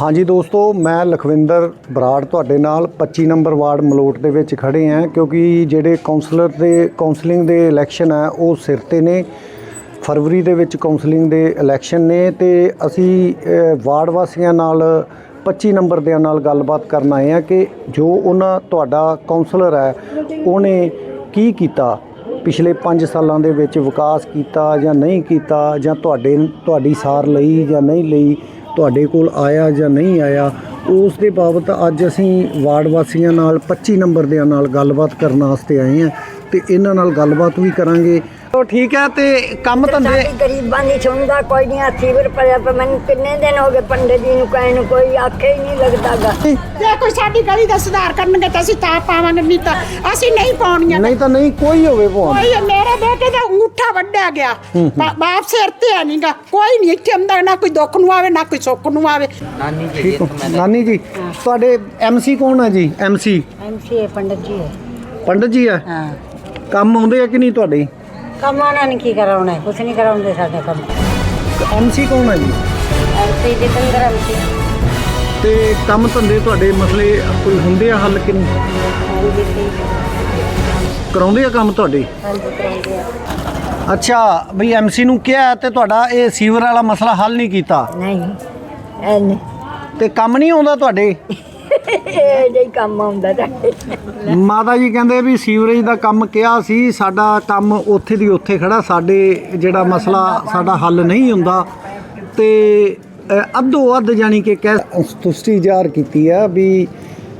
ਹਾਂਜੀ ਦੋਸਤੋ, ਮੈਂ ਲਖਵਿੰਦਰ ਬਰਾੜ ਤੁਹਾਡੇ ਨਾਲ 25 ਨੰਬਰ ਵਾਰਡ ਮਲੋਟ ਦੇ ਵਿੱਚ ਖੜੇ ਹਾਂ, ਕਿਉਂਕਿ ਜਿਹੜੇ ਕਾਉਂਸਲਰ ਦੇ ਕਾਉਂਸਲਿੰਗ ਦੇ ਇਲੈਕਸ਼ਨ ਹੈ, ਉਹ ਸਿਰ ਤੇ ਨੇ। ਫਰਵਰੀ ਦੇ ਵਿੱਚ ਕਾਉਂਸਲਿੰਗ ਦੇ ਇਲੈਕਸ਼ਨ ਨੇ ਤੇ ਅਸੀਂ ਵਾਰਡ ਵਾਸੀਆਂ ਨਾਲ 25 ਨੰਬਰ ਦੇ ਨਾਲ ਗੱਲਬਾਤ ਕਰਨ ਆਏ ਹਾਂ ਕਿ ਜੋ ਉਹਨਾਂ ਤੁਹਾਡਾ ਕਾਉਂਸਲਰ ਹੈ, ਉਹਨੇ ਕੀ ਕੀਤਾ? ਪਿਛਲੇ 5 ਸਾਲਾਂ ਦੇ ਵਿੱਚ ਵਿਕਾਸ ਕੀਤਾ ਜਾਂ ਨਹੀਂ ਕੀਤਾ ਜਾਂ ਤੁਹਾਡੇ, ਤੁਹਾਡੀ ਸਾਰ ਲਈ ਜਾਂ ਨਹੀਂ ਲਈ? ਤੁਹਾਡੇ ਕੋਲ ਆਇਆ ਜਾਂ ਨਹੀਂ ਆਇਆ, ਉਸ ਦੇ ਬਾਬਤ ਅੱਜ ਅਸੀਂ ਵਾਰਡ ਵਾਸੀਆਂ ਨਾਲ 25 ਨੰਬਰ ਦੇ ਨਾਲ ਗੱਲਬਾਤ ਕਰਨ ਵਾਸਤੇ ਆਏ ਹਾਂ। ਤੇ ਇਹਨਾਂ ਨਾਲ ਗੱਲਬਾਤ ਵੀ ਕਰਾਂਗੇ। ਉਹ ਠੀਕ ਹੈ ਤੇ ਕੰਮ ਧੰਦੇ ਸਾਡੀ ਗਰੀਬਾਂ ਦੀ ਸੁਣਦਾ ਕੋਈ ਨਹੀਂ ਸੀਵਰ ਭਰਿਆ ਪਰ ਮੈਨੂੰ ਕਿੰਨੇ ਦਿਨ ਹੋ ਗਏ ਪੰਡਿਤ ਜੀ ਨੂੰ ਕਹਿਣ ਨੂੰ ਕੋਈ ਆਖੇ ਹੀ ਨਹੀਂ ਲੱਗਦਾਗਾ। ਜੇ ਕੋਈ ਸਾਡੀ ਗਲੀ ਦਾ ਸੁਧਾਰ ਕਰਨਗੇ ਤਾਂ ਅਸੀਂ ਤਾਂ ਪਾਵਾਂਗੇ ਨਹੀਂ ਤਾਂ ਅਸੀਂ ਨਹੀਂ ਪਾਉਣੀਆਂ। ਨਹੀਂ ਤਾਂ ਨਹੀਂ ਕੋਈ ਹੋਵੇ ਭਗਵਾਨ ਕੋਈ ਮੇਰੇ ਬੇਟੇ ਦਾ ਅੰਗੂਠਾ ਵੱਢਿਆ ਗਿਆ। ਬਾ- ਬਾਪ ਸਿਰ ਤੇ ਹੈ ਨਹੀਂਗਾ ਕੋਈ ਨਹੀਂ ਇੱਥੇ ਹੁੰਦਾ ਨਾ ਕੋਈ ਦੁੱਖ ਨੂੰ ਆਵੇ ਨਾ ਕੋਈ ਸੁੱਖ ਨੂੰ ਆਵੇ। ਠੀਕ ਹੋ। ਨਾਨੀ ਜੀ ਤੁਹਾਡੇ ਐਮਸੀ ਕੌਣ ਹੈ ਜੀ? ਐਮਸੀ ਐਮਸੀਏ ਪੰਡਿਤ ਜੀ ਹੈ। ਪੰਡਤ ਜੀ ਆ ਹਾਂ। ਕੰਮ ਆਉਂਦੇ ਆ ਕਿ ਨਹੀਂ ਤੁਹਾਡੇ? ਕੰਮ ਉਹਨਾਂ ਨੇ ਕੀ ਕਰਾਉਣਾ ਹੈ? ਕੁਛ ਨਹੀਂ ਕਰਾਉਂਦੇ ਸਾਡੇ ਕੰਮ। ਐਮਸੀ ਕੌਣ ਹੈ ਜੀ? ਐਮਸੀ ਜਤਿੰਦਰ ਐਮਸੀ ਤੇ ਕੰਮ ਧੰਦੇ ਤੁਹਾਡੇ ਮਸਲੇ ਕੋਈ ਹੁੰਦੇ ਆ ਹੱਲ ਕਿ ਨਹੀਂ? ਹਾਂਜੀ ਠੀਕ ਹੈ। ਕਰਾਉਂਦੇ ਆ ਕੰਮ ਤੁਹਾਡੇ? ਹਾਂਜੀ ਕਰਾਉਂਦੇ ਆ। ਅੱਛਾ ਬਈ ਐਮਸੀ ਨੂੰ ਕਿਹਾ ਤੇ ਤੁਹਾਡਾ ਇਹ ਸੀਵਰ ਵਾਲਾ ਮਸਲਾ ਹੱਲ ਨਹੀਂ ਕੀਤਾ। ਨਹੀਂ ਐਨੇ ਤੇ ਕੰਮ ਨਹੀਂ ਆਉਂਦਾ ਤੁਹਾਡੇ? ਇਹ ਜਿਹੀ ਕੰਮ ਆਉਂਦਾ ਤੁਹਾਡੇ ਮਾਤਾ ਜੀ ਕਹਿੰਦੇ ਵੀ ਸੀਵਰੇਜ ਦਾ ਕੰਮ ਕਿਹਾ ਸੀ ਸਾਡਾ ਕੰਮ ਉੱਥੇ ਦੀ ਉੱਥੇ ਖੜਾ ਸਾਡੇ ਜਿਹੜਾ ਮਸਲਾ ਸਾਡਾ ਹੱਲ ਨਹੀਂ ਹੁੰਦਾ। ਤੇ ਅ, ਅੱਧੋ ਅੱਧ ਜਾਣੀ ਕਿ ਕਹਿ ਸੰਤੁਸ਼ਟੀ ਜ਼ਾਹਰ ਕੀਤੀ ਆ ਵੀ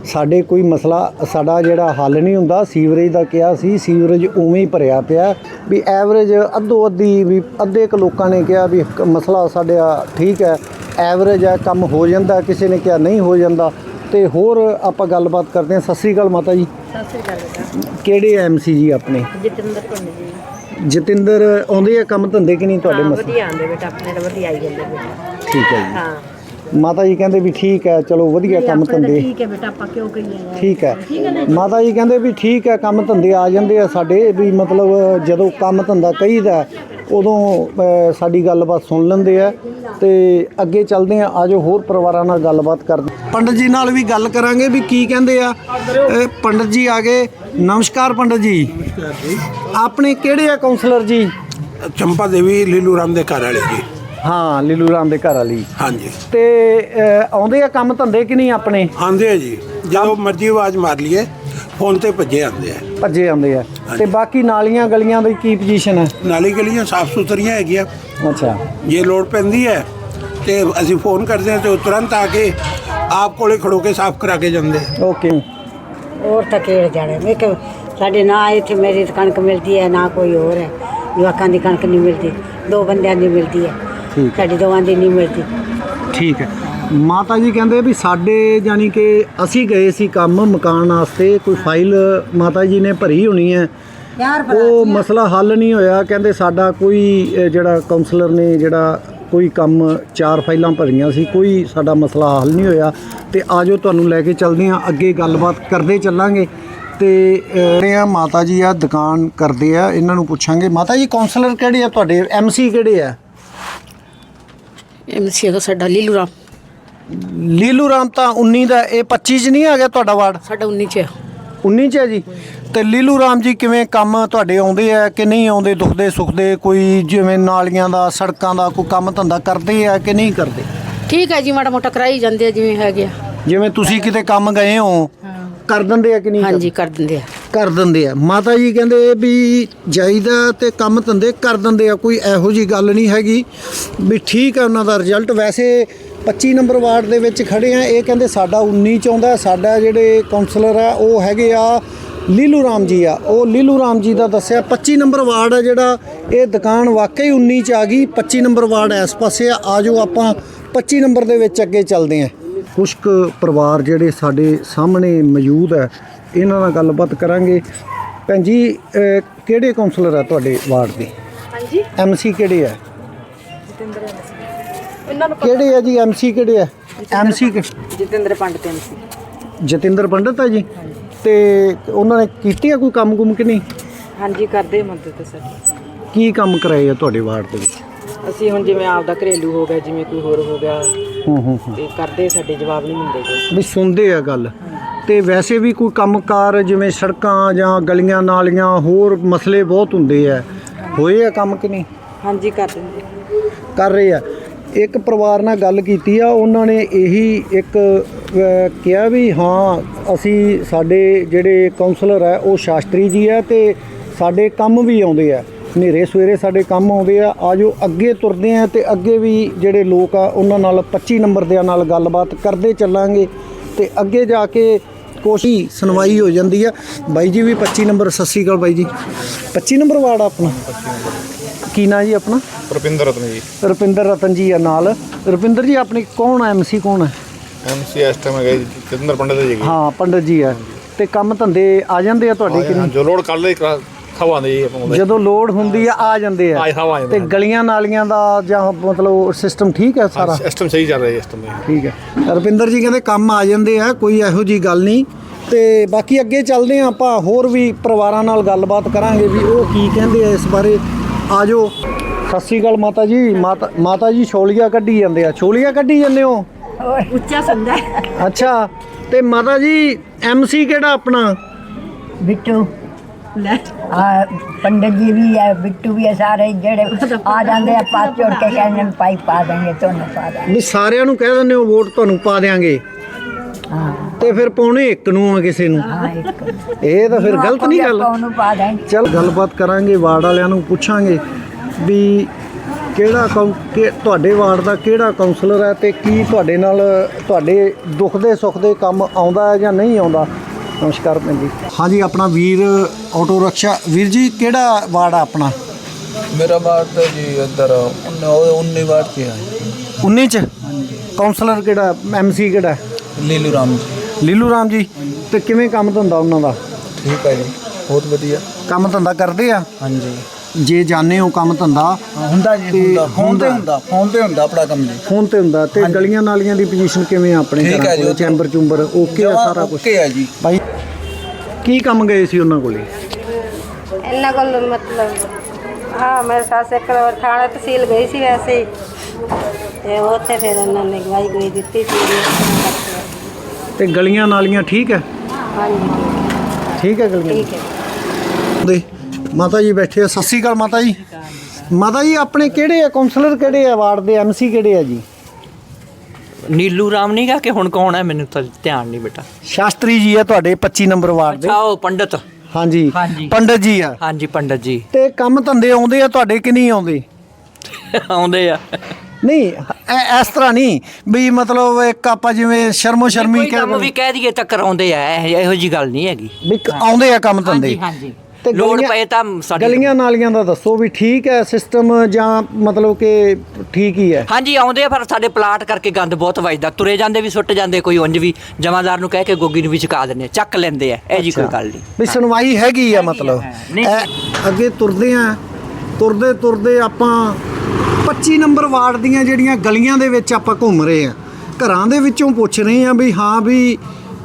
ਸਾਡੇ ਕੋਈ ਮਸਲਾ ਸਾਡਾ ਜਿਹੜਾ ਹੱਲ ਨਹੀਂ ਹੁੰਦਾ ਸੀਵਰੇਜ ਦਾ ਕਿਹਾ ਸੀ ਸੀਵਰੇਜ ਉਵੇਂ ਹੀ ਭਰਿਆ ਪਿਆ। ਵੀ ਐਵਰੇਜ ਅੱਧੋ ਅੱਧੀ ਵੀ ਅੱਧੇ ਕੁ ਲੋਕਾਂ ਨੇ ਕਿਹਾ ਵੀ ਕ- ਮਸਲਾ ਸਾਡਾ ਠੀਕ ਹੈ ਐਵਰੇਜ ਹੈ ਕੰਮ ਹੋ ਜਾਂਦਾ ਕਿਸੇ ਨੇ ਕਿਹਾ ਨਹੀਂ ਹੋ ਜਾਂਦਾ। ਤੇ ਹੋਰ ਆਪਾਂ ਗੱਲਬਾਤ ਕਰਦੇ ਹਾਂ। ਸਤਿ ਸ੍ਰੀ ਅਕਾਲ ਮਾਤਾ ਜੀ। ਸਤਿ ਸ੍ਰੀ ਅਕਾਲ ਬੇਟਾ ਕਿਹੜੇ ਐਮਸੀ ਜੀ ਆਪਣੇ? ਜਤਿੰਦਰ ਪੰਡਿਤ ਜੀ। ਜਤਿੰਦਰ ਆਉਂਦੇ ਆ ਕੰਮ ਧੰਦੇ ਕਿ ਨਹੀਂ ਤੁਹਾਡੇ ਹਾਂ ਮਸਲੇ? ਵਧੀਆ ਆਉਂਦੇ ਬੇਟਾ ਆਪਣੇ ਤਾਂ ਵਧੀਆ ਆਈ ਜਾਂਦੇ ਬੇਟਾ। ਠੀਕ ਹੈ ਜੀ। ਹਾਂ। ਮਾਤਾ ਜੀ ਕਹਿੰਦੇ ਵੀ ਠੀਕ ਹੈ ਚਲੋ ਵਧੀਆ ਕੰਮ ਧੰਦੇ। ਠੀਕ ਹੈ ਬੇਟਾ ਆਪਾਂ ਕਿਉਂ ਕਹੀਏ? ਠੀਕ ਹੈ। ਮਾਤਾ ਜੀ ਕਹਿੰਦੇ ਵੀ ਠੀਕ ਹੈ ਕੰਮ ਧੰਦੇ ਆ ਜਾਂਦੇ ਆ ਸਾਡੇ ਵੀ ਮਤਲਬ ਜਦੋਂ ਕੰਮ ਧੰਦਾ ਕਹੀਦਾ ਉਦੋਂ ਸਾਡੀ ਗੱਲਬਾਤ ਸੁਣ ਲੈਂਦੇ ਆ ਤੇ ਅੱਗੇ ਚੱਲਦੇ ਆ ਆਜੋ ਹੋਰ ਪਰਿਵਾਰਾਂ ਨਾਲ ਗੱਲਬਾਤ ਕਰਦੇ ਪੰਡਤ ਜੀ ਨਾਲ ਵੀ ਗੱਲ ਕਰਾਂਗੇ ਵੀ ਕੀ ਕਹਿੰਦੇ ਆ। ਪੰਡਤ ਜੀ ਆ ਗਏ। ਨਮਸਕਾਰ ਪੰਡਤ ਜੀ। ਆਪਣੇ ਕਿਹੜੇ ਆ ਕਾਉਂਸਲਰ ਜੀ? ਚੰਪਾ ਦੇਵੀ ਲੀਲੂ ਰਾਮ ਦੇ ਘਰ ਵਾਲੇ ਜੀ। ਹਾਂ ਲੀਲੂ ਰਾਮ ਦੇ ਘਰ ਵਾਲੀ। ਹਾਂਜੀ। ਤੇ ਆਉਂਦੇ ਆ ਕੰਮ ਧੰਦੇ ਕਿ ਨਹੀਂ ਆਪਣੇ? ਆਂਦੇ ਆ ਜੀ। ਜਦੋਂ ਮਰਜ਼ੀ ਆਵਾਜ਼ ਮਾਰ ਲਈਏ ਫੋਨ ਤੇ ਭੱਜੇ ਆਂਦੇ ਆ। ਭੱਜੇ ਆਉਂਦੇ ਆ। ਤੇ ਬਾਕੀ ਨਾਲੀਆਂ ਗਲੀਆਂ ਦੀ ਕੀ ਪੋਜੀਸ਼ਨ ਹੈ ਨਾਲੀ ਗਲੀਆਂ ਸਾਫ਼ ਸੁਥਰੀਆਂ ਹੈਗੀਆਂ। ਅੱਛਾ। ਜੇ ਲੋੜ ਪੈਂਦੀ ਹੈ ਤੇ ਅਸੀਂ ਫੋਨ ਕਰਦੇ ਹਾਂ ਤੇ ਉਹ ਤੁਰੰਤ ਆ ਕੇ ਆਪ ਕੋਲੇ ਖੜੋ ਕੇ ਸਾਫ਼ ਕਰਾ ਕੇ ਜਾਂਦੇ ਆ। ਓਕੇ। ਹੋਰ ਤਾਂ ਕਿਹੜੇ ਜਾਣੇ? ਵੇਖ ਸਾਡੇ ਨਾ ਇੱਥੇ ਮੇਰੀ ਕਣਕ ਮਿਲਦੀ ਹੈ ਨਾ ਕੋਈ ਹੋਰ ਹੈ। ਜਵਾਕਾਂ ਦੀ ਕਣਕ ਨਹੀਂ ਮਿਲਦੀ ਦੋ ਬੰਦਿਆਂ ਦੀ ਮਿਲਦੀ ਹੈ। ਠੀਕ। ਸਾਡੀ ਦੋਵਾਂ ਦੀ ਨਹੀਂ ਮਿਲਦੀ। ਠੀਕ ਹੈ। ਮਾਤਾ ਜੀ ਕਹਿੰਦੇ ਵੀ ਸਾਡੇ ਜਾਨੀ ਕਿ ਅਸੀਂ ਗਏ ਸੀ ਕੰਮ ਮਕਾਨ ਵਾਸਤੇ ਕੋਈ ਫਾਈਲ ਮਾਤਾ ਜੀ ਨੇ ਭਰੀ ਹੋਣੀ ਹੈ। ਉਹ ਮਸਲਾ ਹੱਲ ਨਹੀਂ ਹੋਇਆ। ਕਹਿੰਦੇ ਸਾਡਾ ਕੋਈ ਜਿਹੜਾ ਕਾਉਂਸਲਰ ਨੇ ਜਿਹੜਾ ਕੋਈ ਕੰਮ ਚਾਰ ਫਾਈਲਾਂ ਭਰੀਆਂ ਸੀ ਕੋਈ ਸਾਡਾ ਮਸਲਾ ਹੱਲ ਨਹੀਂ ਹੋਇਆ। ਤੇ ਆਜੋ ਤੁਹਾਨੂੰ ਲੈ ਕੇ ਚੱਲਦੇ ਹਾਂ ਅੱਗੇ ਗੱਲਬਾਤ ਕਰਦੇ ਚੱਲਾਂਗੇ। ਤੇ ਆ ਮਾਤਾ ਜੀ ਆ ਦੁਕਾਨ ਕਰਦੇ ਆ ਇਹਨਾਂ ਨੂੰ ਪੁੱਛਾਂਗੇ। ਮਾਤਾ ਜੀ ਕਾਉਂਸਲਰ ਕਿਹੜੇ ਆ? ਤੁਹਾਡੇ ਐਮਸੀ ਕਿਹੜੇ ਆ? ਐਮਸੀ ਦਾ ਸਾਡਾ ਲੀਲੂ ਰਾਮ। ਲੀਲੂ ਰਾਮ ਤਾਂ 19 ਦਾ ਇਹ 25 ਚ ਨਹੀਂ ਆ ਗਿਆ ਤੁਹਾਡਾ ਵਾਰਡ? ਸਾਡਾ 19 ਚ 19 ਚ ਹੈ ਜੀ। ਤੇ ਲੀਲੂ ਰਾਮ ਜੀ ਕਿਵੇਂ ਕੰਮ ਤੁਹਾਡੇ ਆਉਂਦੇ ਆ ਕਿ ਨਹੀਂ ਆਉਂਦੇ? ਦੁਖਦੇ ਸੁਖਦੇ ਕੋਈ ਜਿਵੇਂ ਨਾਲੀਆਂ ਦਾ ਸੜਕਾਂ ਦਾ ਕੋਈ ਕੰਮ ਧੰਦਾ ਕਰਦੇ ਆ ਕਿ ਨਹੀਂ ਕਰਦੇ? ਠੀਕ ਹੈ ਜੀ ਮਾੜਾ ਮੋਟਾ ਕਰਾਈ ਜਾਂਦੇ ਆ ਜਿਵੇਂ ਹੈਗੇ ਆ। ਜਿਵੇਂ ਤੁਸੀਂ ਕਿਤੇ ਕੰਮ ਗਏ ਹੋ ਕਰ ਦਿੰਦੇ ਆ ਕਿ ਨਹੀਂ ਹਾਂਜੀ ਕਰ ਦਿੰਦੇ ਆ। ਕਰ ਦਿੰਦੇ ਆ। ਮਾਤਾ ਜੀ ਕਹਿੰਦੇ ਵੀ ਜਾਈਦਾ ਤੇ ਕੰਮ ਧੰਦੇ ਕਰ ਦਿੰਦੇ ਆ, ਕੋਈ ਇਹੋ ਜੀ ਗੱਲ ਨਹੀਂ ਹੈਗੀ। ਵੀ ਠੀਕ ਹੈ ਉਹਨਾਂ ਦਾ ਰਿਜ਼ਲਟ ਵੈਸੇ 25 ਨੰਬਰ ਵਾਰਡ ਦੇ ਵਿੱਚ ਖੜੇ ਆ। ਇਹ ਕਹਿੰਦੇ ਸਾਡਾ 19 ਚ ਆਉਂਦਾ ਸਾਡਾ ਜਿਹੜੇ ਕਾਉਂਸਲਰ ਆ, ਉਹ ਹੈਗੇ ਆ ਲੀਲੂ ਰਾਮ ਜੀ ਆ। ਉਹ ਲੀਲੂ ਰਾਮ ਜੀ ਦਾ ਦੱਸਿਆ 25 ਨੰਬਰ ਵਾਰਡ ਆ ਜਿਹੜਾ ਇਹ ਦੁਕਾਨ ਵਾਕਈ 19 ਚ ਆ ਗਈ। 25 ਨੰਬਰ ਵਾਰਡ ਇਸ ਪਾਸੇ ਆ। ਆਜੋ ਆਪਾਂ 25 ਨੰਬਰ ਦੇ ਵਿੱਚ ਅੱਗੇ ਚੱਲਦੇ ਆ। ਕੁਸ਼ਕ ਪਰਿਵਾਰ ਜਿਹੜੇ ਸਾਡੇ ਸਾਹਮਣੇ ਮੌਜੂਦ ਹੈ ਇਹਨਾਂ ਨਾਲ ਗੱਲਬਾਤ ਕਰਾਂਗੇ। ਭੈਣ ਜੀ ਅਹ, ਕਿਹੜੇ ਕਾਉਂਸਲਰ ਆ ਤੁਹਾਡੇ ਵਾਰਡ ਦੇ? ਹਾਂਜੀ। ਐਮਸੀ ਕਿਹੜੇ ਆ? ਇਹਨਾਂ ਨੂੰ ਕਿਹੜੇ ਆ ਜੀ? ਐਮਸੀ ਕਿਹੜੇ ਆ? ਐਮਸੀ ਜਤਿੰਦਰ ਪੰਡਤ ਐਮਸੀ ਜਤਿੰਦਰ ਪੰਡਤ ਆ ਜੀ? ਤੇ ਉਹਨਾਂ ਨੇ ਕੀਤੀ ਆ ਕੋਈ ਕੰਮ ਕੁਮ ਕਿ ਨਹੀਂ? ਹਾਂਜੀ ਕਰਦੇ ਮਦਦ ਸਾਡੀ ਕੀ ਕੰਮ ਕਰਾਏ ਆ ਤੁਹਾਡੇ ਵਾਰਡ ਦੇ ਵਿੱਚ? ਅਸੀਂ ਹੁਣ ਜਿਵੇਂ ਆਪਦਾ ਘਰੇਲੂ ਹੋ ਗਿਆ ਜਿਵੇਂ ਕੋਈ ਹੋਰ ਹੋ ਗਿਆ ਹੂੰ ਹੂੰ ਤੇ ਕਰਦੇ ਸਾਡੇ ਜਵਾਬ ਨਹੀਂ ਮਿਲਦੇ ਜੀ ਵੀ ਸੁਣਦੇ ਆ ਗੱਲ। ਤੇ ਵੈਸੇ ਵੀ ਕੋਈ ਕੰਮਕਾਰ ਜਿਵੇਂ ਸੜਕਾਂ ਜਾਂ ਗਲੀਆਂ ਨਾਲੀਆਂ ਹੋਰ ਮਸਲੇ ਬਹੁਤ ਹੁੰਦੇ ਆ। ਹੋਏ ਆ ਕੰਮ ਕਿ ਨਹੀਂ? ਹਾਂਜੀ ਕਰ ਦਿੰਦੇ ਕਰ ਰਹੇ ਆ। ਇੱਕ ਪਰਿਵਾਰ ਨਾਲ ਗੱਲ ਕੀਤੀ ਆ ਉਹਨਾਂ ਨੇ ਇਹੀ ਇੱਕ ਕਿਹਾ ਵੀ ਹਾਂ ਅਸੀਂ ਸਾਡੇ ਜਿਹੜੇ ਕਾਉਂਸਲਰ ਆ ਉਹ ਸ਼ਾਸਤਰੀ ਜੀ ਆ ਤੇ ਸਾਡੇ ਕੰਮ ਵੀ ਆਉਂਦੇ ਆ। ਹਨੇਰੇ ਸਵੇਰੇ ਸਾਡੇ ਕੰਮ ਆਉਂਦੇ ਆ ਆਜੋ ਅੱਗੇ ਤੁਰਦੇ ਆ ਤੇ ਅੱਗੇ ਵੀ ਜਿਹੜੇ ਲੋਕ ਆ ਉਹਨਾਂ ਨਾਲ 25 ਨੰਬਰ ਦਿਆਂ ਨਾਲ ਗੱਲਬਾਤ ਕਰਦੇ ਚੱਲਾਂਗੇ ਤੇ ਅੱਗੇ ਜਾ ਕੇ ਕੋਸ਼ੀ ਸੁਣਵਾਈ ਹੋ ਜਾਂਦੀ ਆ। ਬਾਈ ਜੀ ਵੀ 25 ਨੰਬਰ ਸਤਿ ਸ਼੍ਰੀ ਅਕਾਲ ਬਾਈ ਜੀ। 25 ਨੰਬਰ ਵਾਰਡ ਆ ਆਪਣਾ? ਕੀ ਨਾਂ ਜੀ ਆਪਣਾ? ਰੁਪਿੰਦਰ ਰਤਨ ਜੀ। ਰੁਪਿੰਦਰ ਰਤਨ ਜੀ ਆ ਨਾਲ। ਰੁਪਿੰਦਰ ਜੀ ਆਪਣੀ ਕੌਣ ਹੈ ਐਮਸੀ ਕੌਣ ਹੈ ਐਮਸੀ ਇਸ ਟਾਈਮ ਹੈਗੇ ਜੀ, ਜਤਿੰਦਰ ਪੰਡਤ ਜੀ। ਹਾਂ ਪੰਡਤ ਜੀ ਆ। ਤੇ ਕੰਮ ਧੰਦੇ ਆ ਜਾਂਦੇ ਆ ਤੁਹਾਡੇ ਕਿ ਹਾਂ, ਨਹੀਂ? ਜੋ ਲੋਡ ਕਰ ਲਈ ਖਵਾ ਦੇ ਨੂੰ ਜਦੋਂ ਲੋਡ ਹੁੰਦੀ ਆ ਆ ਜਾਂਦੇ ਆ। ਆ ਹਵਾ ਤੇ ਗਲੀਆਂ ਨਾਲੀਆਂ ਦਾ ਜਾਂ ਮਤਲਬ ਸਿਸਟਮ ਠੀਕ ਹੈ ਸਾਰਾ? ਸਿਸਟਮ ਸਹੀ ਚੱਲ ਰਿਹਾ ਇਸ ਟਾਈਮ ਠੀਕ ਹੈ ਰੁਪਿੰਦਰ ਜੀ ਕਹਿੰਦੇ ਕੰਮ ਆ ਜਾਂਦੇ ਆ ਕੋਈ ਇਹੋ ਜੀ ਗੱਲ ਨਹੀਂ। ਤੇ ਬਾਕੀ ਅੱਗੇ ਚੱਲਦੇ ਆ ਆਪਾਂ ਹੋਰ ਵੀ ਪਰਿਵਾਰਾਂ ਨਾਲ ਗੱਲਬਾਤ ਕਰਾਂਗੇ ਵੀ ਉਹ ਕੀ ਕਹਿੰਦੇ ਆ ਇਸ ਬਾਰੇ। ਆਜੋ ਸਤਿ ਸ਼੍ਰੀ ਅਕਾਲ ਮਾਤਾ ਜੀ। ਮਾਤਾ ਮਾਤਾ ਜੀ ਛੋਲੀਆਂ ਕੱਢੀ ਜਾਂਦੇ ਆ। ਛੋਲੀਆਂ ਕੱਢੀ ਜਾਂਦੇ ਹੋ? ਉੱਚਾ ਸੰਦਾ। ਅੱਛਾ। ਤੇ ਮਾਤਾ ਜੀ ਐਮਸੀ ਕਿਹੜਾ ਆਪਣਾ? ਬਿੱਟੂ ਆ ਪੰਡਤ ਜੀ ਵੀ ਹੈ ਬਿੱਟੂ ਵੀ ਹੈ ਸਾਰੇ ਜਿਹੜੇ ਆ ਜਾਂਦੇ ਆ ਪਾਸ ਚੋੜ ਕੇ ਕਹਿੰਦੇ ਨੇ ਪਾਈ ਪਾ ਦੇਂਗੇ ਤੁਹਾਨੂੰ ਪਾ ਦਾਂਗੇ ਵੀ ਸਾਰਿਆਂ ਨੂੰ ਕਹਿ ਦਿੰਦੇ ਹੋ ਵੋਟ ਤੁਹਾਨੂੰ ਪਾ ਦੇਾਂਗੇ ਹਾਂ। ਤੇ ਫਿਰ ਪਾਉਣੇ ਇੱਕ ਨੂੰ ਆ ਕਿਸੇ ਨੂੰ? ਹਾਂ ਇੱਕ ਇਹ ਤਾਂ ਫਿਰ ਗਲਤ ਨਹੀਂ ਗੱਲ। ਉਹਨੂੰ ਪਾ ਦੇਂਗੇ ਚਲ ਗੱਲਬਾਤ ਕਰਾਂਗੇ ਵਾਰਡ ਵਾਲਿਆਂ ਨੂੰ ਪੁੱਛਾਂਗੇ ਵੀ ਕਿਹੜਾ ਕਿ ਤੁਹਾਡੇ ਵਾਰਡ ਦਾ ਕਿਹੜਾ ਕਾਉਂਸਲਰ ਹੈ ਤੇ ਕੀ ਤੁਹਾਡੇ ਨਾਲ ਤੁਹਾਡੇ ਦੁੱਖ ਦੇ ਸੁੱਖ ਦੇ ਕੰਮ ਆਉਂਦਾ ਹੈ ਜਾਂ ਨਹੀਂ ਆਉਂਦਾ? ਨਮਸਕਾਰ ਭੈਣ ਜੀ। ਹਾਂਜੀ ਆਪਣਾ ਵੀਰ ਆਟੋ ਰਕਸ਼ਾ। ਵੀਰ ਜੀ ਕਿਹੜਾ ਵਾਰਡ ਆ ਆਪਣਾ? ਮੇਰਾ ਬਾਤ ਤਾਂ ਜੀ ਇੱਧਰ 19 ਵਾਰ ਚ ਹੈ 19 ਚ? ਕਾਉਂਸਲਰ ਕਿਹੜਾ? ਐਮਸੀ ਕਿਹੜਾ? ਲੀਲੂ ਰਾਮ ਜੀ। ਲੀਲੂ ਰਾਮ ਜੀ ਤੇ ਕਿਵੇਂ ਕੰਮ ਧੰਦਾ ਉਹਨਾਂ ਦਾ? ਠੀਕ ਹੈ ਜੀ ਬਹੁਤ ਵਧੀਆ। ਕੰਮ ਧੰਦਾ ਕਰਦੇ ਆ? ਹਾਂਜੀ। ਜੇ ਜਾਣੇ ਹੋ ਕੰਮ ਧੰਦਾ ਹੁੰਦਾ ਜੀ ਹੁੰਦਾ ਫੋਨ ਤੇ ਹੁੰਦਾ। ਫੋਨ ਤੇ ਹੁੰਦਾ ਆਪਣਾ ਕੰਮ ਜੀ। ਫੋਨ ਤੇ ਹੁੰਦਾ ਤੇ ਗਲੀਆਂ ਨਾਲੀਆਂ ਦੀ ਪੋਜੀਸ਼ਨ ਕਿਵੇਂ ਆ ਆਪਣੇ ਠੀਕ ਹੈ ਜੀ, ਉਹ ਚੈਂਬਰ ਚੁੰਬਰ ਓਕੇ ਆ ਸਾਰਾ ਕੁਝ ਓਕੇ ਹੈ ਜੀ। ਭਾਈ ਕੀ ਕੰਮ ਗਏ ਸੀ ਉਹਨਾਂ ਕੋਲੇ? ਇਹਨਾਂ ਕੋਲ ਮਤਲਬ ਹਾਂ ਮੇਰੇ ਸੱਸ ਇੱਕ ਵਾਰ ਥਾਣਾ ਤਹਿਸੀਲ ਗਈ ਸੀ ਵੈਸੇ ਹੀ। ਤੇ ਉੱਥੇ ਫਿਰ ਉਹਨਾਂ ਨੇ ਗਵਾਹੀ ਗਈ ਦਿੱਤੀ ਸੀ। ਵੀ ਇਸ ਤਰ੍ਹਾਂ ਕਰਕੇ। ਤੇ ਗਲੀਆਂ ਨਾਲੀਆਂ ਠੀਕ ਹੈ? ਹਾਂਜੀ। ਠੀਕ ਹੈ ਗਲੀਆਂ? ਠੀਕ ਹੈ। ਦੇ ਮਾਤਾ ਜੀ ਬੈਠੇ ਆ ਸਤਿ ਸ਼੍ਰੀ ਅਕਾਲ ਮਾਤਾ ਜੀ। ਮਾਤਾ ਜੀ ਆਪਣੇ ਕਿਹੜੇ ਆ? ਕਾਉਂਸਲਰ ਕਿਹੜੇ ਆ? ਵਾਰਡ ਦੇ ਐਮਸੀ ਕਿਹੜੇ ਆ ਜੀ? ਨੀਲੂ ਰਾਮ ਨਹੀਂ ਗਾ ਕਿ ਹੁਣ ਕੌਣ ਹੈ ਮੈਨੂੰ ਤਾਂ ਧਿਆਨ ਨਹੀਂ ਬੇਟਾ। ਸ਼ਾਸਤਰੀ ਜੀ ਆ ਤੁਹਾਡੇ 25 ਨੰਬਰ ਵਾਰਡ ਦੇ। ਅੱਛਾ ਉਹ ਪੰਡਤ। ਹਾਂਜੀ ਹਾਂਜੀ। ਪੰਡਤ ਜੀ ਆ। ਹਾਂਜੀ ਪੰਡਤ ਜੀ। ਤੇ ਕੰਮ ਧੰਦੇ ਆਉਂਦੇ ਆ ਤੁਹਾਡੇ ਕਿ ਨਹੀਂ ਆਉਂਦੇ? ਆਉਂਦੇ ਆ। ਨਹੀਂ ਐ- ਇਸ ਤਰ੍ਹਾਂ ਨਹੀਂ ਵੀ ਮਤਲਬ ਇੱਕ ਆਪਾਂ ਜਿਵੇਂ ਸ਼ਰਮੋ ਸ਼ਰਮੀ ਕੋਈ ਕੰਮ ਕਹਿ ਵੀ ਕਹਿ ਦਈਏ ਤਾਂ ਕਰਾਉਂਦੇ ਆ ਇਹ- ਇਹੋ ਜੀ ਗੱਲ ਨਹੀਂ ਹੈਗੀ। ਵੀ ਕ- ਆਉਂਦੇ ਆ ਕੰਮ ਧੰਦੇ। ਹਾਂਜੀ ਹਾਂਜੀ। ਤੇ ਲੋੜ ਗਲੀਆਂ- ਪਏ ਤਾਂ ਸਾਡੀ ਗਲੀਆਂ ਨਾਲੀਆਂ ਦਾ ਦੱਸੋ ਵੀ ਠੀਕ ਹੈ ਸਿਸਟਮ ਜਾਂ ਮਤਲਬ ਕਿ ਠੀਕ ਹੀ ਹੈ? ਹਾਂਜੀ ਆਉਂਦੇ ਆ ਪਰ ਸਾਡੇ ਪਲਾਟ ਕਰਕੇ ਗੰਦ ਬਹੁਤ ਵੱਜਦਾ। ਤੁਰੇ ਜਾਂਦੇ ਵੀ ਸੁੱਟ ਜਾਂਦੇ ਕੋਈ ਉਂਝ ਵੀ ਜਮਾਦਾਰ ਨੂੰ ਕਹਿ ਕੇ ਗੋਗੀ ਨੂੰ ਵੀ ਚੁਕਾ ਦਿੰਦੇ ਆ, ਚੱਕ ਲੈਂਦੇ ਆ ਇਹ ਜੀ ਕੋਈ ਗੱਲ ਨਹੀਂ। ਵੀ ਸੁਣਵਾਈ ਹੈਗੀ ਆ ਮਤਲਬ। ਨਹੀਂ। ਅੱਗੇ ਤੁਰਦੇ ਆ ਤੁਰਦੇ ਤੁਰਦੇ ਆਪਾਂ 25 ਨੰਬਰ ਵਾਰਡ ਦੀਆਂ ਜਿਹੜੀਆਂ ਗਲੀਆਂ ਦੇ ਵਿੱਚ ਆਪਾਂ ਘੁੰਮ ਰਹੇ ਆ ਘਰਾਂ ਦੇ ਵਿੱਚੋਂ ਪੁੱਛ ਰਹੇ ਆ ਵੀ ਹਾਂ ਵੀ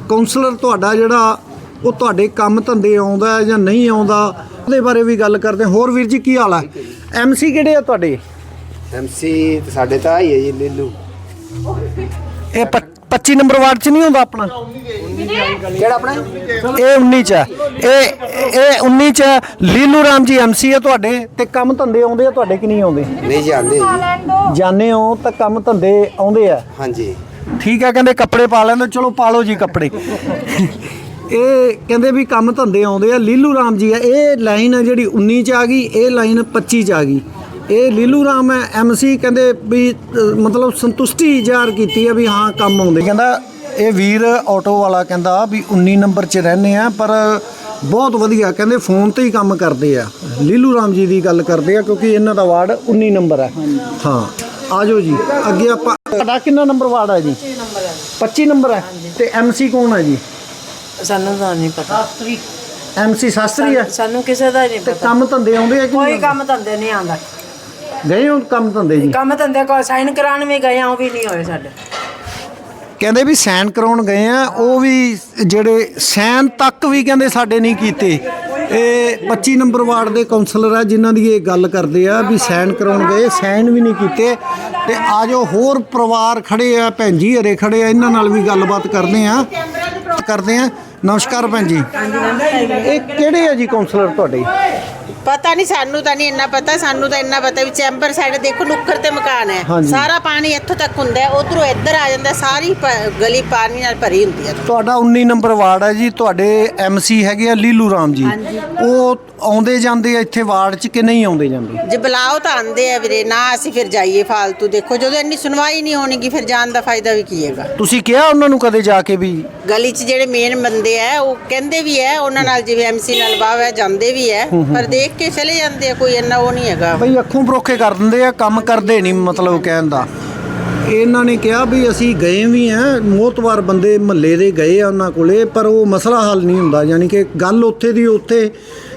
ਕਾਉਂਸਲਰ ਤੁਹਾਡਾ ਜਿਹੜਾ ਉਹ ਤੁਹਾਡੇ ਕੰਮ ਧੰਦੇ ਆਉਂਦਾ ਹੈ ਜਾਂ ਨਹੀਂ ਆਉਂਦਾ ਉਹਦੇ ਬਾਰੇ ਵੀ ਗੱਲ ਕਰਦੇ ਹਾਂ। ਹੋਰ ਵੀਰ ਜੀ ਕੀ ਹਾਲ ਹੈ ਐਮਸੀ ਕਿਹੜੇ ਆ ਤੁਹਾਡੇ? ਐਮਸੀ ਸਾਡੇ ਤਾਂ ਆਈ ਹੈ ਜੀ ਲੀਲੂ ਇਹ ਪ- 25 ਨੰਬਰ ਵਾਰਡ ਚ ਨਹੀਂ ਹੁੰਦਾ ਆਪਣਾ? ਕਿਹੜਾ ਆਪਣਾ? ਇਹ 19 ਚ ਹੈ। ਇਹ ਇਹ 19 ਚ ਹੈ। ਲੀਲੂ ਰਾਮ ਜੀ ਐਮਸੀ ਹੈ ਤੁਹਾਡੇ ਤੇ ਕੰਮ ਧੰਦੇ ਆਉਂਦੇ ਆ ਤੁਹਾਡੇ ਕਿ ਨਹੀਂ ਆਉਂਦੇ? ਨਹੀਂ ਜਾਣਦੇ ਜੀ। ਜਾਣੇ ਹੋ ਤਾਂ ਕੰਮ ਧੰਦੇ ਆਉਂਦੇ ਆ। ਹਾਂਜੀ। ਠੀਕ ਹੈ ਕਹਿੰਦੇ ਕੱਪੜੇ ਪਾ ਲੈਂਦੇ ਚਲੋ ਪਾ ਲਓ ਜੀ ਕੱਪੜੇ। ਇਹ ਕਹਿੰਦੇ ਵੀ ਕੰਮ ਧੰਦੇ ਆਉਂਦੇ ਆ। ਲੀਲੂ ਰਾਮ ਜੀ ਆ। ਇਹ ਲਾਈਨ ਆ ਜਿਹੜੀ 19 ਚ ਆ ਗਈ, ਇਹ ਲਾਈਨ 25 ਚ ਆ ਗਈ। ਇਹ ਲੀਲੂ ਰਾਮ ਹੈ ਐਮਸੀ ਕਹਿੰਦੇ ਵੀ ਮਤਲਬ ਸੰਤੁਸ਼ਟੀ ਜ਼ਾਹਰ ਕੀਤੀ ਹੈ ਵੀ ਹਾਂ, ਕੰਮ ਆਉਂਦੇ। ਕਹਿੰਦਾ ਇਹ ਵੀਰ ਆਟੋ ਵਾਲਾ ਕਹਿੰਦਾ ਵੀ 19 ਨੰਬਰ 'ਚ ਰਹਿੰਦੇ ਆ, ਪਰ ਬਹੁਤ ਵਧੀਆ, ਕਹਿੰਦੇ ਫੋਨ ਤੇ ਹੀ ਕੰਮ ਕਰਦੇ ਆ। ਲੀਲੂ ਰਾਮ ਜੀ ਦੀ ਗੱਲ ਕਰਦੇ ਆ, ਕਿਉਂਕਿ ਇਹਨਾਂ ਦਾ ਵਾਰਡ 19 ਨੰਬਰ ਹੈ ਹਾਂ ਆਜੋ ਜੀ। ਅੱਗੇ ਆਪਾਂ, ਤੁਹਾਡਾ ਕਿੰਨਾ ਨੰਬਰ ਵਾਰਡ ਹੈ ਜੀ? 25 ਨੰਬਰ ਹੈ ਤੇ ਐਮਸੀ ਕੌਣ ਹੈ ਜੀ? ਸਾਨੂੰ ਤਾਂ ਨਹੀਂ ਪਤਾ। ਐਮਸੀ ਸ਼ਾਸਤਰੀ ਹੈ? ਸਾਨੂੰ ਕਿਸੇ ਦਾ ਨਹੀਂ ਤੇ ਕੰਮ ਧੰਦੇ ਆਉਂਦੇ ਆ ਕਿ ਕੋਈ ਨਹੀਂ ਕੰਮ ਧੰਦੇ ਨਹੀਂ ਆਉਂਦਾ। ਗਏ ਹੋ ਕੰਮ ਧੰਦੇ ਜੀ? ਕੰਮ ਧੰਦੇ ਕੋ ਸਾਈਨ ਕਰਾਉਣ ਵੀ ਗਏ ਆ ਉਹ ਵੀ ਨਹੀਂ ਹੋਏ ਸਾਡੇ। ਕਹਿੰਦੇ ਵੀ ਸਾਈਨ ਕਰਾਉਣ ਗਏ ਆ ਉਹ ਵੀ ਜਿਹੜੇ ਸਾਈਨ ਤੱਕ ਵੀ ਕਹਿੰਦੇ ਸਾਡੇ ਨਹੀਂ ਕੀਤੇ। ਇਹ 25 ਨੰਬਰ ਵਾਰਡ ਦੇ ਕਾਉਂਸਲਰ ਆ ਜਿਨ੍ਹਾਂ ਦੀ ਇਹ ਗੱਲ ਕਰਦੇ ਆ ਵੀ ਸਾਈਨ ਕਰਾਉਣ ਗਏ ਸਾਈਨ ਵੀ ਨਹੀਂ ਕੀਤੇ। ਤੇ ਆਜੋ ਹੋਰ ਪਰਿਵਾਰ ਖੜੇ ਆ ਭੈਣ ਜੀ ਹਰੇ ਖੜੇ ਆ ਇਹਨਾਂ ਨਾਲ ਵੀ ਗੱਲਬਾਤ ਕਰਦੇ ਆ ਕਰਦੇ ਆ। ਨਮਸਕਾਰ ਭੈਣ ਜੀ। ਇਹ ਕਿਹੜੇ ਆ ਜੀ ਕਾਉਂਸਲਰ ਤੁਹਾਡੇ? ਪਤਾ ਨਹੀਂ ਸਾਨੂੰ ਤਾਂ ਨਹੀਂ ਇੰਨਾ ਪਤਾ ਸਾਨੂੰ ਤਾਂ ਇੰਨਾ ਪਤਾ ਵੀ ਚੈਂਬਰ ਸਾਡੇ ਦੇਖੋ ਨੁੱਕਰ ਤੇ ਮਕਾਨ ਹੈ। ਹਾਂਜੀ। ਸਾਰਾ ਪਾਣੀ ਇੱਥੋਂ ਤੱਕ ਹੁੰਦਾ ਹੈ ਉਧਰੋਂ ਇੱਧਰ ਆ ਜਾਂਦਾ ਸਾਰੀ ਪ- ਗਲੀ ਪਾਣੀ ਨਾਲ ਭਰੀ ਹੁੰਦੀ ਹੈ। ਤੁਹਾਡਾ 19 ਨੰਬਰ ਵਾਰਡ ਹੈ ਜੀ ਤੁਹਾਡੇ ਐਮਸੀ ਹੈਗੇ ਆ ਲੀਲੂ ਰਾਮ ਜੀ। ਉਹ ਆਉਂਦੇ ਜਾਂਦੇ ਆ ਇੱਥੇ ਵਾਰਡ 'ਚ ਕਿ ਨਹੀਂ ਆਉਂਦੇ ਜਾਂਦੇ? ਜੇ ਬੁਲਾਓ ਤਾਂ ਆਂਦੇ ਆ ਵੀਰੇ ਨਾ ਅਸੀਂ ਫਿਰ ਜਾਈਏ ਫਾਲਤੂ ਦੇਖੋ ਜਦੋਂ ਇੰਨੀ ਸੁਣਵਾਈ ਨਹੀਂ ਹੋਣੀਗੀ ਫਿਰ ਜਾਣ ਦਾ ਫਾਇਦਾ ਵੀ ਕੀ ਹੈਗਾ? ਤੁਸੀਂ ਕਿਹਾ ਉਹਨਾਂ ਨੂੰ ਕਦੇ ਜਾ ਕੇ ਵੀ? ਗਲੀ 'ਚ ਜਿਹੜੇ ਮੇਨ ਬੰਦੇ ਆ ਉਹ ਕਹਿੰਦੇ ਵੀ ਹੈ ਉਹਨਾਂ ਨਾਲ ਜਿਵੇਂ ਐਮਸੀ ਨਾਲ ਵਾਹ ਹੈ ਜਾਂਦੇ ਵੀ ਹੈ। ਪਰ ਦੇਖ ਕੇ ਚਲੇ ਜਾਂਦੇ ਆ, ਕੋਈ ਇੰਨਾ ਉਹ ਨਹੀਂ ਹੈਗਾ। ਬਈ ਅੱਖੋਂ ਪਰੋਖੇ ਕਰ ਦਿੰਦੇ ਆ, ਕੰਮ ਕਰਦੇ ਨਹੀਂ ਮਤਲਬ ਕਹਿਣ ਦਾ। ਇਹਨਾਂ ਨੇ ਕਿਹਾ ਵੀ ਅਸੀਂ ਗਏ ਵੀ ਆ, ਮੋਤਵਾਰ ਬੰਦੇ ਮਹੱਲੇ ਦੇ ਗਏ ਆ ਉਹਨਾਂ ਕੋਲੇ, ਪਰ ਉਹ ਮਸਲਾ ਹੱਲ ਨਹੀਂ ਹੁੰਦਾ, ਯਾਨੀ ਕਿ ਗੱਲ ਉੱਥੇ ਦੀ ਉੱਥੇ,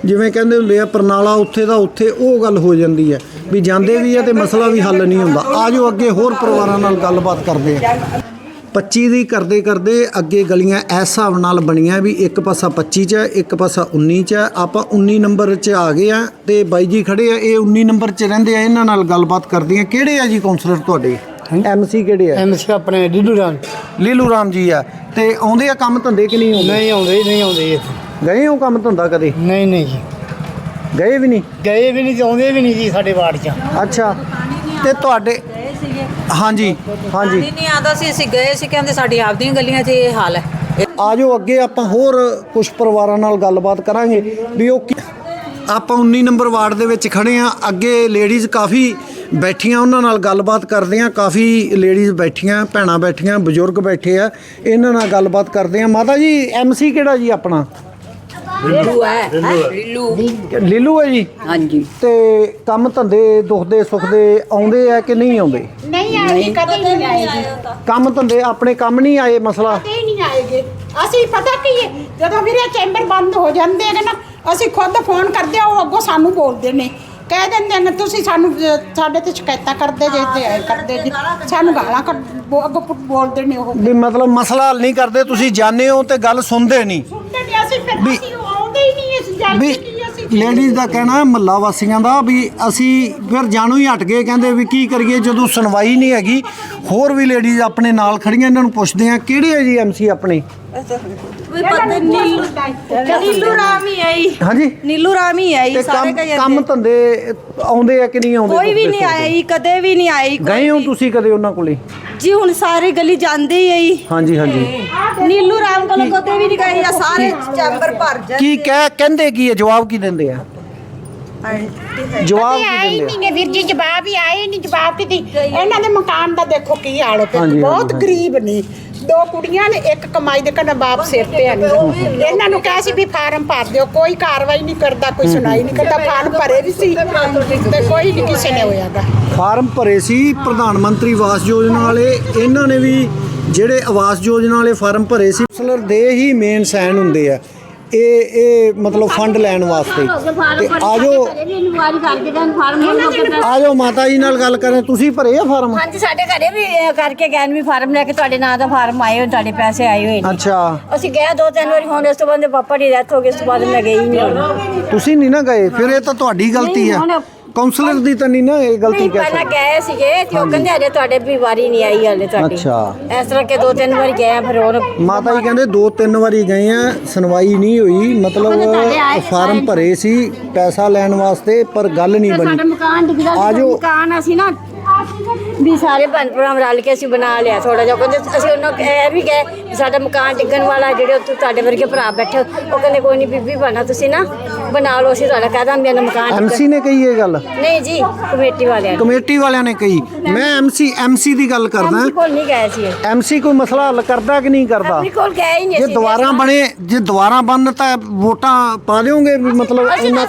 ਜਿਵੇਂ ਕਹਿੰਦੇ ਹੁੰਦੇ ਆ ਪ੍ਰਣਾਲਾ ਉੱਥੇ ਦਾ ਉੱਥੇ, ਉਹ ਗੱਲ ਹੋ ਜਾਂਦੀ ਹੈ ਵੀ ਜਾਂਦੇ ਵੀ ਆ ਤੇ ਮਸਲਾ ਵੀ ਹੱਲ ਨਹੀਂ ਹੁੰਦਾ। ਆਜੋ ਅੱਗੇ ਹੋਰ ਪਰਿਵਾਰਾਂ ਨਾਲ ਗੱਲਬਾਤ ਕਰਦੇ ਆ। 25 ਦੀ ਕਰਦੇ ਕਰਦੇ ਅੱਗੇ ਗਲੀਆਂ ਇਸ ਹਿਸਾਬ ਨਾਲ ਬਣੀਆਂ ਵੀ ਇੱਕ ਪਾਸਾ 25 ਚ ਹੈ ਇੱਕ ਪਾਸਾ 19 ਚ ਹੈ। ਆਪਾਂ 19 ਨੰਬਰ 'ਚ ਆ ਗਏ ਆ ਤੇ ਬਾਈ ਜੀ ਖੜੇ ਆ ਇਹ 19 ਨੰਬਰ 'ਚ ਰਹਿੰਦੇ ਆ ਇਹਨਾਂ ਨਾਲ ਗੱਲਬਾਤ ਕਰਦੇ ਆ। ਕਿਹੜੇ ਆ ਜੀ ਕਾਉਂਸਲਰ ਤੁਹਾਡੇ? ਐਮਸੀ ਕਿਹੜੇ ਆ? ਐਮਸੀ ਆਪਣੇ ਡੀਡੂ ਰਾਮ। ਲੀਲੂ ਰਾਮ ਜੀ ਆ। ਤੇ ਆਉਂਦੇ ਆ ਕੰਮ ਧੰਦੇ ਕਿ ਨਹੀਂ ਆਉਂਦੇ? ਨਹੀਂ ਆਉਂਦੇ ਨਹੀਂ ਆਉਂਦੇ ਇੱਥੇ। ਗਏ ਹੋ ਕੰਮ ਧੰਦਾ ਕਦੇ? ਨਹੀਂ ਨਹੀਂ ਜੀ। ਗਏ ਵੀ ਨਹੀਂ? ਗਏ ਵੀ ਨਹੀਂ ਤੇ ਆਉਂਦੇ ਵੀ ਨਹੀਂ ਜੀ ਸਾਡੇ ਵਾਰਡ 'ਚ। ਅੱਛਾ। ਤੇ ਤੁਹਾਡੇ ਹਾਂਜੀ ਹਾਂਜੀ। ਨਹੀਂ ਆਉਂਦਾ ਸੀ ਅਸੀਂ ਗਏ ਸੀ ਕਹਿੰਦੇ ਸਾਡੀ ਆਪਦੀਆਂ ਗਲੀਆਂ 'ਚ ਇਹ ਹਾਲ ਹੈ। ਆਜੋ ਅੱਗੇ ਆਪਾਂ ਹੋਰ ਕੁਝ ਪਰਿਵਾਰਾਂ ਨਾਲ ਗੱਲਬਾਤ ਕਰਾਂਗੇ ਵੀ ਉਹ ਕੀ- ਆਪਾਂ 19 ਨੰਬਰ ਵਾਰਡ ਦੇ ਵਿੱਚ ਖੜੇ ਆ ਅੱਗੇ ਲੇਡੀਜ਼ ਕਾਫੀ ਬੈਠੀਆਂ ਉਹਨਾਂ ਨਾਲ ਗੱਲਬਾਤ ਕਰਦੇ ਆ ਕਾਫੀ ਲੇਡੀਜ਼ ਬੈਠੀਆਂ ਭੈਣਾਂ ਬੈਠੀਆਂ ਬਜ਼ੁਰਗ ਬੈਠੇ ਆ ਇਹਨਾਂ ਨਾਲ ਗੱਲਬਾਤ ਕਰਦੇ ਆ। ਮਾਤਾ ਜੀ ਐਮਸੀ ਕਿਹੜਾ ਜੀ ਆਪਣਾ? ਲੀਲੂ ਹੈ। ਲੀਲੂ ਲੀਲੂ। ਹੈ ਜੀ? ਹਾਂਜੀ। ਤੇ ਕੰਮ ਧੰਦੇ ਦੁਖਦੇ ਸੁਖਦੇ ਆਉਂਦੇ ਆ ਕਿ ਨਹੀਂ ਆਉਂਦੇ? ਨਹੀਂ ਆਏ ਕਦੇ ਨਹੀਂ ਆਏਗੀ ਕੰਮ ਧੰਦੇ ਆਪਣੇ ਕੰਮ ਨਹੀਂ ਆਏ ਮਸਲਾ? ਕਦੇ ਨਹੀਂ ਆਏਗੇ ਅਸੀਂ ਪਤਾ ਕੀ ਹੈ ਜਦੋਂ ਵੀਰੇ ਚੈਂਬਰ ਬੰਦ ਹੋ ਜਾਂਦੇ ਨੇ ਨਾ ਅਸੀਂ ਖੁਦ ਫੋਨ ਕਰਦੇ ਆ ਉਹ ਅੱਗੋਂ ਸਾਨੂੰ ਬੋਲਦੇ ਨੇ। ਕਹਿ ਦਿੰਦੇ ਨੇ ਤੁਸੀਂ ਸਾਨੂੰ ਅਹ, ਸਾਡੇ ਤੇ ਸ਼ਿਕਾਇਤਾਂ ਕਰਦੇ ਜੇ ਤੇ ਐ ਕਰਦੇ ਜੀ। ਸਾਨੂੰ ਗਾਲਾਂ ਕੱਢ- ਬੋ- ਅੱਗੋਂ ਬੋਲਦੇ ਨੇ ਉਹ। ਵੀ ਮਤਲਬ ਮਸਲਾ ਹੱਲ ਨਹੀਂ ਕਰਦੇ ਤੁਸੀਂ ਜਾਣਦੇ ਹੋ ਤੇ ਗੱਲ ਸੁਣਦੇ ਨਹੀਂ। ਸੁਣਦੇ ਨੇ ਅਸੀਂ ਫਿਰ ਵੀ- ਅਸੀਂ ਨਹੀਂ ਜਾਂਦੇ ਵੀ ਕੀ ਅਸੀਂ ਲੇਡੀਜ਼ ਦਾ ਕਹਿਣਾ ਹੈ ਮਹੱਲਾ ਵਾਸੀਆਂ ਦਾ ਵੀ ਅਸੀਂ ਫਿਰ ਜਾਣੂ ਹੀ ਹਟ ਗਏ ਕਹਿੰਦੇ ਵੀ ਕੀ ਕਰੀਏ ਜਦੋਂ ਸੁਣਵਾਈ ਨਹੀਂ ਹੈਗੀ ਹੋਰ ਵੀ ਲੇਡੀਜ਼ ਆਪਣੇ ਨਾਲ ਖੜੀਆਂ ਇਹਨਾਂ ਨੂੰ ਪੁੱਛਦੇ ਆ ਕਿਹੜੇ ਹੈ ਜੀ ਐਮਸੀ ਆਪਣੇ? ਨੀਲੂ ਰਾਮ ਹੀ ਆਈ ਹਾਂਜੀ? ਨੀਲੂ ਰਾਮ ਹੀ ਆਈ ਤੇ ਕੰਮ ਕੰਮ ਧੰਦੇ ਆਉਂਦੇ ਆ ਕਿ ਨਹੀਂ ਆਉਂਦੇ ਕੋਈ ਵੀ ਨਹੀਂ? ਆਈ ਕਦੇ ਵੀ ਨਹੀਂ ਆਈ ਗਏ ਹੋ ਤੁਸੀਂ ਕਦੇ ਉਹਨਾਂ ਕੋਲੇ? ਜੀ ਹੁਣ ਸਾਰੀ ਗਲੀ ਜਾਂਦੇ ਹੀ ਆਈ ਹਾਂਜੀ ਹਾਂਜੀ। ਨੀਲੂ ਰਾਮ ਕੋਲ ਕਦੇ ਵੀ ਨਹੀਂ ਗਏ ਆ ਸਾਰੇ ਚੈਂਬਰ ਭਰ ਜਾ ਕੀ ਕਹਿ ਕਹਿੰਦੇ ਕੀ ਹੈ ਜਵਾਬ ਕੀ ਦਿੰਦੇ ਆ? ਜਵਾਬ ਕੀ ਦਿੰਦੇ ਨਹੀਂ ਨੇ ਵੀਰ ਜੀ ਜਵਾਬ ਹੀ ਆਏ ਨਹੀਂ ਜਵਾਬ ਕਿਤੇ ਇਹਨਾਂ ਦੇ ਮਕਾਨ ਦਾ ਦੇਖੋ ਕੀ ਹਾਲ ਹੋ। ਪਿਆ ਹਾਂਜੀ, ਬਹੁਤ ਹਾਂਜੀ। ਗਰੀਬ ਨੇ। ਦੋ ਕੁੜੀਆਂ ਨੇ ਇੱਕ ਕਮਾਈ ਦੇ ਕੰਨ ਬਾਪ ਸਿਰ ਤੇ ਆ ਇਹਨਾਂ ਨੂੰ ਕਿਹਾ ਸੀ ਵੀ ਫਾਰਮ ਭਰ ਦਿਓ ਕੋਈ ਕਾਰਵਾਈ ਨਹੀਂ ਕਰਦਾ ਕੋਈ ਸੁਣਾਈ ਨਹੀਂ ਕਰਦਾ ਫਾਰਮ ਭਰੇ ਵੀ ਸੀ ਤੇ ਕੋਈ ਨਹੀਂ ਕਿਸੇ ਨੇ ਹੋਇਆਗਾ। ਆ ਫਾਰਮ ਭਰੇ ਸੀ ਪ੍ਰਧਾਨ ਮੰਤਰੀ ਆਵਾਸ ਯੋਜਨਾ ਵਾਲੇ। ਇਹਨਾਂ ਨੇ ਵੀ ਜਿਹੜੇ ਆਵਾਸ ਯੋਜਨਾ ਵਾਲੇ ਫਾਰਮ ਭਰੇ ਸੀ ਕਾਉਂਸਲਰ ਦੇ ਹੀ ਮੇਨ ਸਾਈਨ ਹੁੰਦੇ ਆ। ਇਹ ਇਹ ਮਤਲਬ ਫੰਡ ਲੈਣ ਵਾਸਤੇ। ਤੇ ਆਜੋ। ਆਜੋ ਮਾਤਾ ਜੀ ਨਾਲ ਗੱਲ ਕਰਾਂ ਤੁਸੀਂ ਭਰੇ ਆ ਫਾਰਮ? ਹਾਂਜੀ ਸਾਡੇ ਘਰੇ ਵੀ ਕਰਕੇ ਗਏ ਨੇ ਵੀ ਫਾਰਮ ਲੈ ਕੇ। ਤੁਹਾਡੇ ਨਾਂ ਦਾ ਫਾਰਮ ਆਏ ਹੋਏ ਤੁਹਾਡੇ ਪੈਸੇ ਆਏ ਹੋਏ ਨੇ। ਅੱਛਾ। ਅਸੀਂ ਗਏ ਦੋ ਤਿੰਨ ਵਾਰੀ ਹੁਣ ਇਸ ਤੋਂ ਬਾਅਦ ਪਾਪਾ ਦੀ ਡੈਥ ਹੋ ਗਈ ਇਸ ਤੋਂ ਬਾਅਦ ਮੈਂ ਗਈ ਹੀ ਨਹੀਂ ਤੁਸੀਂ ਨਹੀਂ ਨਾ ਗਏ ਫਿਰ ਇਹ ਤਾਂ ਤੁਹਾਡੀ ਗਲਤੀ ਹੈ ਹੁਣ- ਕਾਉਂਸਲਰ ਦੀ ਤਾਂ ਨਹੀਂ ਨਾ ਇਹ ਗਲਤੀ ਨਹੀਂ ਕਹਿ ਪਹਿਲਾਂ ਸਕਦੇ। ਗਏ ਸੀਗੇ ਤੇ ਉਹ ਕਹਿੰਦੇ ਹਜੇ। ਤੁਹਾਡੇ ਵੀ ਵਾਰੀ ਨਹੀਂ ਆਈ ਹਲੇ ਤੁਹਾਡੀ। ਅੱਛਾ। ਇਸ ਤਰ੍ਹਾਂ ਕਿ ਦੋ ਤਿੰਨ ਵਾਰੀ ਗਏ ਆ, ਫਿਰ ਹੋਰ ਮਾਤਾ ਜੀ ਕਹਿੰਦੇ ਦੋ ਤਿੰਨ ਵਾਰੀ ਗਏ ਆ ਸੁਣਵਾਈ ਨਹੀਂ ਹੋਈ ਮਤਲਬ ਫਾਰਮ ਭਰੇ ਸੀ ਪੈਸਾ ਲੈਣ ਵਾਸਤੇ ਪਰ ਗੱਲ ਨਹੀਂ ਸਾਡਾ ਬਣੀ। ਮਕਾਨ ਡਿੱਗਦਾ ਆ ਸੀ ਜਾਓ। ਮਕਾਨ ਅਸੀਂ ਨਾ ਵੀ ਸਾਰੇ ਭੈਣ ਭਰਾ ਰਲ ਕੇ ਅਸੀਂ ਬਣਾ ਲਿਆ ਥੋੜਾ ਜਿਹਾ ਕਹਿੰਦੇ ਅਸੀਂ ਉਹਨਾਂ ਨੂੰ ਇਹ ਵੀ ਗਏ ਵੀ ਸਾਡਾ ਮਕਾਨ ਡਿੱਗਣ ਵਾਲਾ ਜਿਹੜੇ ਉੱਥੇ ਤੁਹਾਡੇ ਵਰਗੇ ਭਰਾ ਬੈਠੇ ਉਹ ਕਹਿੰਦੇ ਕੋਈ ਨਹੀਂ ਬੀਬੀ ਬਣਾ ਤੁਸੀਂ ਨਾ ਬਣਾ ਲਓ ਅਸੀਂ ਤੁਹਾਡਾ ਕਹਿ ਦਾਂਗੇ ਮਕਾਨ ਡਿੱਗਣ ਐਮਸੀ ਨੇ ਕਹੀ ਇਹ ਗੱਲ ਨਹੀਂ ਜੀ ਕਮੇਟੀ ਵਾਲਿਆਂ ਨੇ ਕਮੇਟੀ ਵਾਲਿਆਂ ਨੇ ਕਹੀ ਮੈਂ ਐਮਸੀ ਐਮਸੀ ਦੀ ਗੱਲ ਕਰਦਾ ਕੋਲ ਨਹੀਂ ਗਏ ਸੀ ਇਹ। ਐਮਸੀ ਕੋਈ ਮਸਲਾ ਹੱਲ ਕਰਦਾ ਕਿ ਨਹੀਂ ਕਰਦਾ ਕੋਲ ਗਏ ਹੀ ਨਹੀਂ ਜੇ ਅਸੀਂ। ਦੁਬਾਰਾ ਬਣੇ ਜੇ ਦੁਬਾਰਾ ਬਣ ਤਾਂ ਵੋਟਾਂ ਪਾ ਦਿਓਗੇ ਵੀ ਮਤਲਬ ਅਸੀਂ ਇੰਨਾ।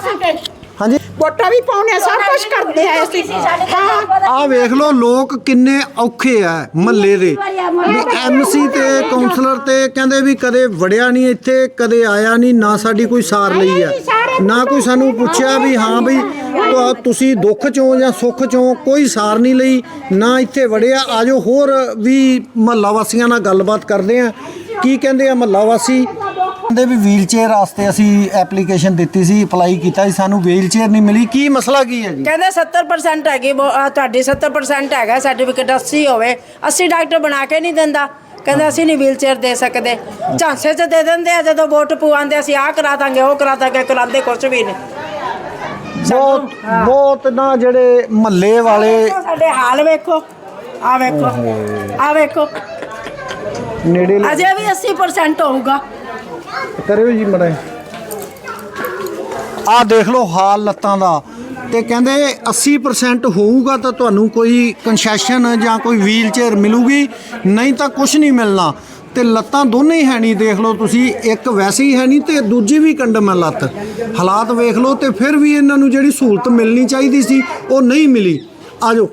ਵੋਟਾਂ ਵੀ ਪਾਉਣੇ ਆ, ਸਭ ਕੁਝ ਕਰਦੇ ਆ ਅਸੀਂ। ਹਾਂ। ਆਹ ਵੇਖ ਲਓ ਲੋਕ ਕਿੰਨੇ ਔਖੇ ਆ ਮਹੱਲੇ ਦੇ। ਵੀ ਐਮਸੀ ਤੇ ਕਾਉਂਸਲਰ ਤੇ ਕਹਿੰਦੇ ਵੀ ਕਦੇ ਵੜਿਆ ਨਹੀਂ ਇੱਥੇ ਕਦੇ ਆਇਆ ਨਹੀਂ ਨਾ ਸਾਡੀ ਕੋਈ ਸਾਰ ਲਈ ਆ। ਨਾ ਕੋਈ ਸਾਨੂੰ ਪੁੱਛਿਆ ਵੀ ਹਾਂ ਬਈ ਤੁਹਾ- ਤੁਸੀਂ ਦੁੱਖ ਚੋਂ ਜਾਂ ਸੁੱਖ ਚੋਂ ਕੋਈ ਸਾਰ ਨਹੀਂ ਲਈ ਨਾ ਇੱਥੇ ਵੜਿਆ। ਆਜੋ ਹੋਰ ਵੀ ਮਹੱਲਾ ਵਾਸੀਆਂ ਨਾਲ ਗੱਲਬਾਤ ਕਰਦੇ ਆ। ਕੀ ਕਹਿੰਦੇ ਆ ਮਹੱਲਾ ਵਾਸੀ? ਕਹਿੰਦੇ ਵੀ ਵੀਲ ਚੇਅਰ ਵਾਸਤੇ ਅਸੀਂ ਐਪਲੀਕੇਸ਼ਨ ਦਿੱਤੀ ਸੀ ਅਪਲਾਈ ਕੀਤਾ ਸੀ ਸਾਨੂੰ ਵੀਲ ਚੇਅਰ ਨਹੀਂ ਮਿਲੀ। ਕੀ ਮਸਲਾ ਕੀ ਹੈ ਜੀ? ਕਹਿੰਦੇ 70% ਹੈਗੀ ਬੋ- ਆਹ ਤੁਹਾਡੀ 70% ਹੈਗਾ ਸਰਟੀਫਿਕੇਟ 80 ਹੋਵੇ 80 ਡਾਕਟਰ ਬਣਾ ਕੇ ਨਹੀਂ ਦਿੰਦਾ। ਕਹਿੰਦੇ ਅਸੀਂ ਨਹੀਂ ਵੀਲ ਚੇਅਰ ਦੇ ਸਕਦੇ। ਝਾਂਸੇ 'ਚ ਦੇ ਦਿੰਦੇ ਆ ਜਦੋਂ ਵੋਟ ਪਵਾਉਂਦੇ ਅਸੀਂ ਆਹ ਕਰਾ ਦਾਂਗੇ ਉਹ ਕਰਾ ਦਾਂਗੇ ਕਰਾਉਂਦੇ ਕੁਝ ਵੀ ਨਹੀਂ। ਬਹੁਤ ਬਹੁਤ ਨਾ ਜਿਹੜੇ ਮਹੱਲੇ ਵਾਲੇ ਵੇਖੋ ਸਾਡੇ ਹਾਲ ਵੇਖੋ। ਆ ਵੇਖੋ। ਆ ਵੇਖੋ। ਨੇੜੇ ਅਜੇ ਵੀ 80% ਹੋਊਗਾ। ਕਰਿਓ ਜੀ ਮੜਾ ਆ ਦੇਖ ਲਓ ਹਾਲ ਲੱਤਾਂ ਦਾ। ਤੇ ਕਹਿੰਦੇ 80% ਹੋਊਗਾ ਤਾਂ ਤੁਹਾਨੂੰ ਕੋਈ ਕਨਸੈਸ਼ਨ ਜਾਂ ਕੋਈ ਵੀਲ ਚੇਅਰ ਮਿਲੂਗੀ। ਨਹੀਂ ਤਾਂ ਕੁਝ ਨਹੀਂ ਮਿਲਣਾ। ਤੇ ਲੱਤਾਂ ਦੋਨੇ ਹੀ ਹੈ ਨਹੀਂ, ਦੇਖ ਲਓ ਤੁਸੀਂ। ਇੱਕ ਵੈਸੇ ਹੀ ਹੈ ਨਹੀਂ ਤੇ ਦੂਜੀ ਵੀ ਕੰਡਮ ਹੈ ਲੱਤ। ਹਾਲਾਤ ਵੇਖ ਲਓ ਤੇ ਫਿਰ ਵੀ ਇਹਨਾਂ ਨੂੰ ਜਿਹੜੀ ਸਹੂਲਤ ਮਿਲਣੀ ਚਾਹੀਦੀ ਸੀ, ਉਹ ਨਹੀਂ ਮਿਲੀ। ਆਜੋ